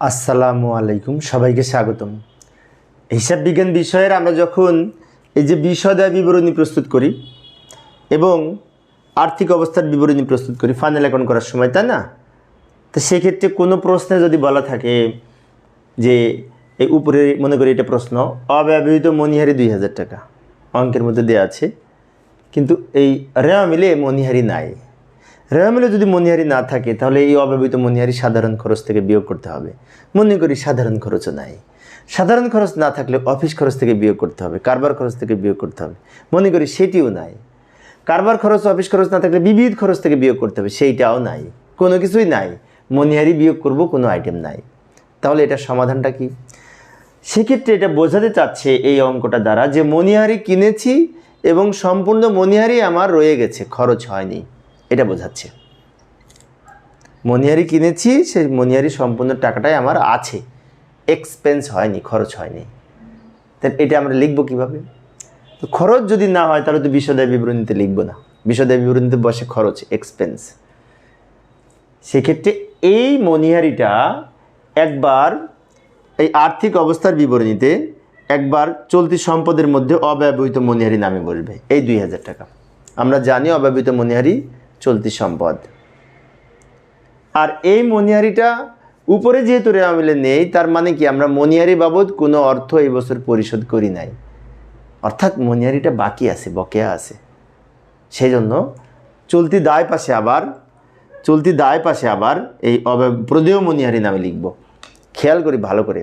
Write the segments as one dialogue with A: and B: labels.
A: আসসালামু আলাইকুম, সবাইকে স্বাগতম। হিসাব বিজ্ঞান বিষয়ের আমরা যখন এই যে বিষয়দয় বিবরণী প্রস্তুত করি এবং আর্থিক অবস্থার বিবরণী প্রস্তুত করি ফাইনাল অ্যাকাউন্ট করার সময়, তাই না? তো সেক্ষেত্রে কোনো প্রশ্নে যদি বলা থাকে যে এই উপরে মনে করি এটা প্রশ্ন, অব্যবহৃত মনিহারি দুই হাজার টাকা। অঙ্কের মধ্যে দেওয়া আছে, কিন্তু এই রেওয়া মিলে মনিহারি নাই। রেওয়া যদি মনিহারি না থাকে, তাহলে এই অব্যবহৃত মনিহারি সাধারণ খরচ থেকে বিয়োগ করতে হবে। মনে করি সাধারণ খরচও নাই। সাধারণ খরচ না থাকলে অফিস খরচ থেকে বিয়োগ করতে হবে, কারবার খরচ থেকে বিয়োগ করতে হবে। মনে করি সেটিও নাই। কারবার খরচ, অফিস খরচ না থাকলে বিবিধ খরচ থেকে বিয়োগ করতে হবে, সেইটাও নাই। কোনো কিছুই নাই। মনিহারি বিয়োগ করব, কোনো আইটেম নাই। তাহলে এটা সমাধানটা কি? সেক্ষেত্রে এটা বোঝাতে চাচ্ছে এই অঙ্কটা দ্বারা যে মনিহারি কিনেছি এবং সম্পূর্ণ মনিহারি আমার রয়ে গেছে, খরচ হয়নি। এটা বোঝাচ্ছে। মনিহারি কিনেছি, সেই মনিহারি সম্পূর্ণ টাকাটাই আমার আছে। এক্সপেন্স হয়নি, খরচ হয়নি। তাহলে এটা আমরা লিখব কীভাবে? তো খরচ যদি না হয়, তাহলে তো বিশদায় বিবরণীতে লিখব না। বিশদায় বিবরণীতে বসে খরচ এক্সপেন্স সেক্ষেত্রে এই মনিহারিটা একবার, এই আর্থিক অবস্থার বিবরণীতে একবার চলতি সম্পদের মধ্যে অব্যবহৃত মনিহারি নামে বলবে এই দুই হাজার টাকা। আমরা জানি অব্যবহৃত মনিহারি চলতি সম্পদ। আর এই মনিহারিটা উপরে যেহেতু রেওয়া মিলে নেই, তার মানে কি আমরা মনিহারি বাবদ কোনো অর্থ এই বছর পরিশোধ করি নাই। অর্থাৎ মনিহারিটা বাকি আছে, বকেয়া আছে। সেই জন্য চলতি দায় পাশে আবার, চলতি দায় পাশে আবার এই প্রদেয় মনিহারি নামে লিখব। খেয়াল করি ভালো করে।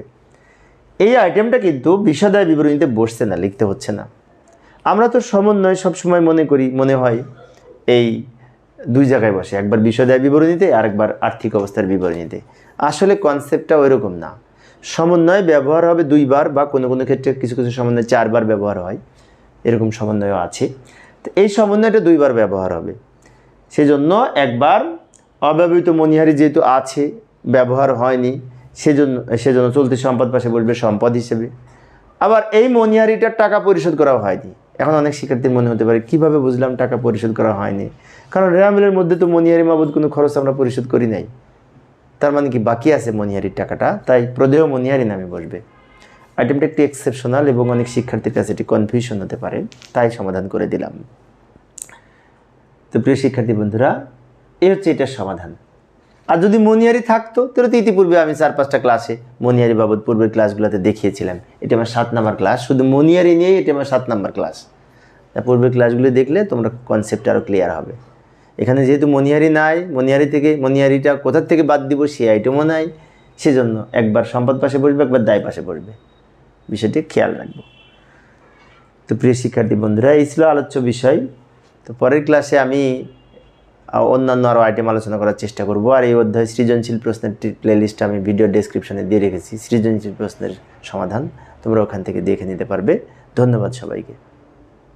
A: এই আইটেমটা কিন্তু বিষাদায় বিবরণীতে বসছে না, লিখতে হচ্ছে না। আমরা তো সমন্বয় সবসময় মনে করি, মনে হয় এই দুই জায়গায় বসে, একবার বিষয়দায় বিবরণীতে আর একবার আর্থিক অবস্থার বিবরণীতে। আসলে কনসেপ্টটা ওইরকম না। সমন্বয় ব্যবহার হবে দুইবার বা কোনো কোনো ক্ষেত্রে কিছু কিছু সমন্বয় চারবার ব্যবহার হয়। এরকম সমন্বয়ও আছে। তো এই সমন্বয়টা দুইবার ব্যবহার হবে। সেজন্য একবার অব্যবহৃত মনিহারি যেহেতু আছে, ব্যবহার হয়নি, সেজন্য সেজন্য চলতি সম্পদ পাশে বলবে সম্পদ হিসেবে। আবার এই মনিহারিটার টাকা পরিশোধ করা হয়নি। এখন অনেক শিক্ষার্থীর মনে হতে পারে, কীভাবে বুঝলাম টাকা পরিশোধ করা হয়নি? কারণ রেয়ামিলের মধ্যে তো মনিহারি বাবদ কোনো খরচ আমরা পরিশোধ করি নাই। তার মানে কি, বাকি আছে মনিহারির টাকাটা, তাই প্রদেয় মনিহারি নামে বসবে। আইটেমটা একটি এক্সেপশনাল এবং অনেক শিক্ষার্থীর কাছে এটি কনফিউশন হতে পারে, তাই সমাধান করে দিলাম। তো প্রিয় শিক্ষার্থী বন্ধুরা, এই হচ্ছে এটার সমাধান। আর যদি মনিয়ারি থাকতো, তাহলে তো ইতিপূর্বে আমি চার পাঁচটা ক্লাসে মনিয়ারি বাবদ পূর্বের ক্লাসগুলোতে দেখিয়েছিলাম। এটা আমার সাত নাম্বার ক্লাস শুধু মনিয়ারি নিয়েই এটা আমার সাত নাম্বার ক্লাস পূর্বের ক্লাসগুলো দেখলে তোমরা কনসেপ্ট আরও ক্লিয়ার হবে। এখানে যেহেতু মনিহারি নাই মনিহারি থেকে মনিহারিটা কোথার থেকে বাদ দিব সেই আইটেমও নাই। সেজন্য একবার সম্পদ পাশে বসবে, একবার দায় পাশে বসবে। বিষয়টি খেয়াল রাখব। তো প্রিয় শিক্ষার্থী বন্ধুরা, এই ছিল আলোচ্য বিষয়। তো পরের ক্লাসে আমি অন্যান্য আরও আইটেম আলোচনা করার চেষ্টা করব। আর এই অধ্যায় সৃজনশীল প্রশ্নের প্লেলিস্ট আমি ভিডিও ডেসক্রিপশনে দিয়ে রেখেছি। সৃজনশীল প্রশ্নের সমাধান তোমরা ওখান থেকে দেখে নিতে পারবে। ধন্যবাদ সবাইকে।